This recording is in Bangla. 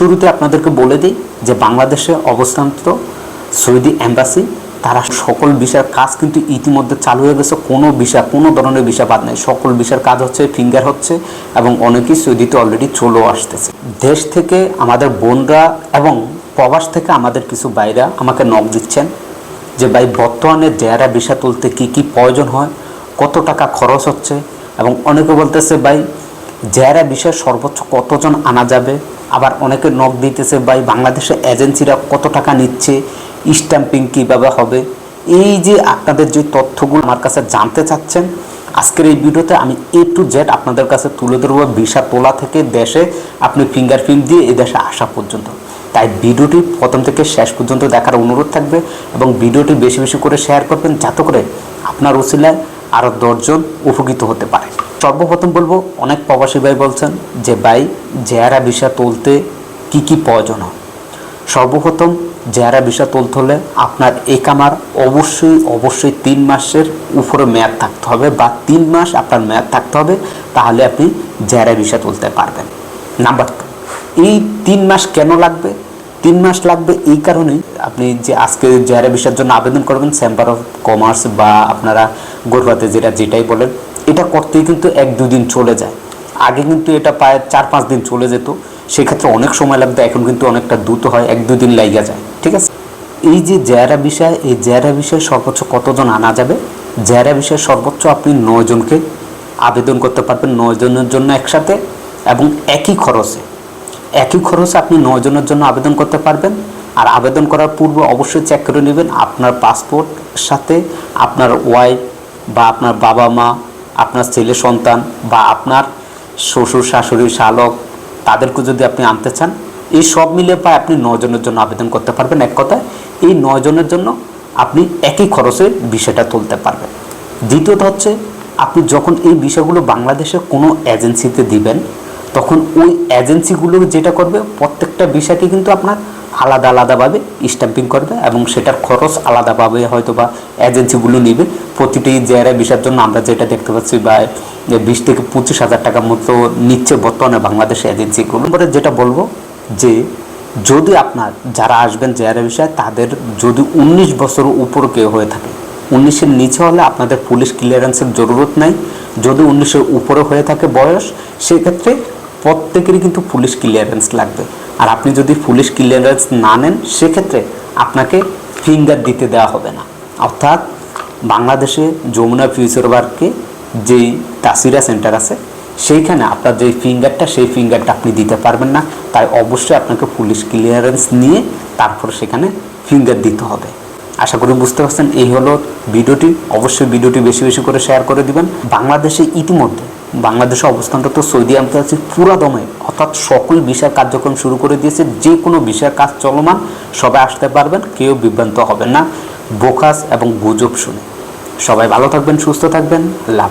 শুরুতে আপনাদেরকে বলে দিই যে বাংলাদেশে অবস্থানত সৌদি এম্বাসি, তারা সকল বিষয়ের কাজ কিন্তু ইতিমধ্যে চালু হয়ে গেছে। কোনো বিষয় কোনো ধরনের বিষয় বাদ নেই। সকল বিষয়ের কাজ হচ্ছে, ফিঙ্গার হচ্ছে এবং অনেকেই সৌদিতে অলরেডি চলেও আসতেছে। দেশ থেকে আমাদের বোনরা এবং প্রবাস থেকে আমাদের কিছু বাইরা আমাকে নখ দিচ্ছেন যে, ভাই, বর্তমানে জেয়ারা বিষয় তুলতে কি কি প্রয়োজন হয়? কত টাকা খরচ হচ্ছে? এবং অনেকে বলতেছে, ভাই জেয়ারা বিষয়ে সর্বোচ্চ কতজন আনা যাবে? আবার অনেকে নখ দিতেছে, ভাই, বাংলাদেশের এজেন্সিরা কত টাকা নিচ্ছে? স্ট্যাম্পিং কীভাবে হবে? এই যে আপনাদের যে তথ্যগুলো আমার কাছে জানতে চাচ্ছেন, আজকের এই ভিডিওতে আমি এ টু জেড আপনাদের কাছে তুলে ধরবো ভিসা তোলা থেকে দেশে আপনি ফিঙ্গারপ্রিন্ট দিয়ে এই দেশে আসা পর্যন্ত। তাই ভিডিওটি প্রথম থেকে শেষ পর্যন্ত দেখার অনুরোধ থাকবে এবং ভিডিওটি বেশি বেশি করে শেয়ার করবেন, যাতে করে আপনার উচিলায় আরও দশজন উপকৃত হতে পারে। সর্বপ্রথম বলব, অনেক প্রবাসী ভাই বলছেন যে, ভাই জেয়ারা ভিসা তুলতে কি কি প্রয়োজন হয়? সর্বপ্রথম জেয়ারা ভিসা তুলতে হলে আপনার একামার অবশ্যই অবশ্যই তিন মাসের উপরে মেয়াদ থাকতে হবে বা তিন মাস আপনার মেয়াদ থাকতে হবে, তাহলে আপনি জেয়ারা ভিসা তুলতে পারবেন। নাম্বার টু এই তিন মাস কেন লাগবে? তিন মাস লাগবে এই কারণেই আপনি যে আজকে জেয়ারা ভিসার জন্য আবেদন করবেন চেম্বার অফ কমার্স বা আপনারা গোরবাতে যেটা, যেটাই বলেন এটা করতেই কিন্তু এক দুদিন চলে যায়। আগে কিন্তু এটা প্রায় চার পাঁচ দিন চলে যেত। সেক্ষেত্রে অনেক সময় লাগতো, এখন কিন্তু অনেকটা দ্রুত হয়, এক দুদিন লাইগা যায়। ঠিক আছে? এই যে জেয়ারা বিষয়, এই জেয়ারা বিষয়ে সর্বোচ্চ কতজন আনা যাবে? জেয়ারা বিষয়ে সর্বোচ্চ আপনি নয় জনকে আবেদন করতে পারবেন, নয় জনের জন্য একসাথে এবং একই খরচে। একই খরচে আপনি নয় জনের জন্য আবেদন করতে পারবেন। আর আবেদন করার পূর্বে অবশ্যই চেক করে নেবেন আপনার পাসপোর্ট সাথে আপনার ওয়াইফ বা আপনার বাবা মা আপনার ছেলে, সন্তান বা আপনার শ্বশুর, শাশুড়ি, শালক, তাদেরকে যদি আপনি আনতে চান, এই সব মিলে প্রায় আপনি নজনের জন্য আবেদন করতে পারবেন। এক কথায়, এই নজনের জন্য আপনি একই খরচে বিষয়টা তুলতে পারবেন। দ্বিতীয়ত হচ্ছে, আপনি যখন এই বিষয়গুলো বাংলাদেশের কোনো এজেন্সিতে দিবেন তখন ওই এজেন্সিগুলো যেটা করবে, প্রত্যেকটা বিষয়কে কিন্তু আপনার আলাদা আলাদাভাবে স্ট্যাম্পিং করবে এবং সেটার খরচ আলাদাভাবে হয়তো বা এজেন্সিগুলো নিবে। প্রতিটি জেয়ারা বিষয়ের জন্য আমরা যেটা দেখতে পাচ্ছি বা বিশ থেকে পঁচিশ হাজার টাকার মতো নিচ্ছে বর্তমানে বাংলাদেশ এজেন্সিগুলো নম্বরে যেটা বলব যে, যদি আপনার যারা আসবেন জেয়ারা বিষয়ে, তাদের যদি উনিশ বছর উপর কেউ হয়ে থাকে, উনিশের নিচে হলে আপনাদের পুলিশ ক্লিয়ারেন্সের জরুরত নাই। যদি উনিশের উপরে হয়ে থাকে বয়স, সেক্ষেত্রে প্রত্যেকেরই কিন্তু পুলিশ ক্লিয়ারেন্স লাগবে। আর আপনি যদি পুলিশ ক্লিয়ারেন্স না নেন, সেক্ষেত্রে আপনাকে ফিঙ্গার দিতে দেওয়া হবে না। অর্থাৎ বাংলাদেশে যমুনা ফিউচার পার্কে যেই তাসিরা সেন্টার আছে, সেইখানে আপনার যে ফিঙ্গারটা সেই ফিঙ্গারটা আপনি দিতে পারবেন না। তাই অবশ্যই আপনাকে পুলিশ ক্লিয়ারেন্স নিয়ে তারপর সেখানে ফিঙ্গার দিতে হবে। আশা করি বুঝতে পারছেন, এই হলো ভিডিওটি। অবশ্যই ভিডিওটি বেশি বেশি করে শেয়ার করে দিবেন। বাংলাদেশে ইতিমধ্যে বাংলাদেশে অবস্থানরত সৌদি আরবে পুরা দমে অর্থাৎ সকল বিষয়ের কার্যক্রম শুরু করে দিয়েছে, যে কোনো বিষয়ের কাজ চলমান, সবাই আসতে পারবেন, কেউ বিভ্রান্ত হবেন না। বোকাস এবং গুজব শুনে। সবাই ভালো থাকবেন, সুস্থ থাকবেন। আল্লাহ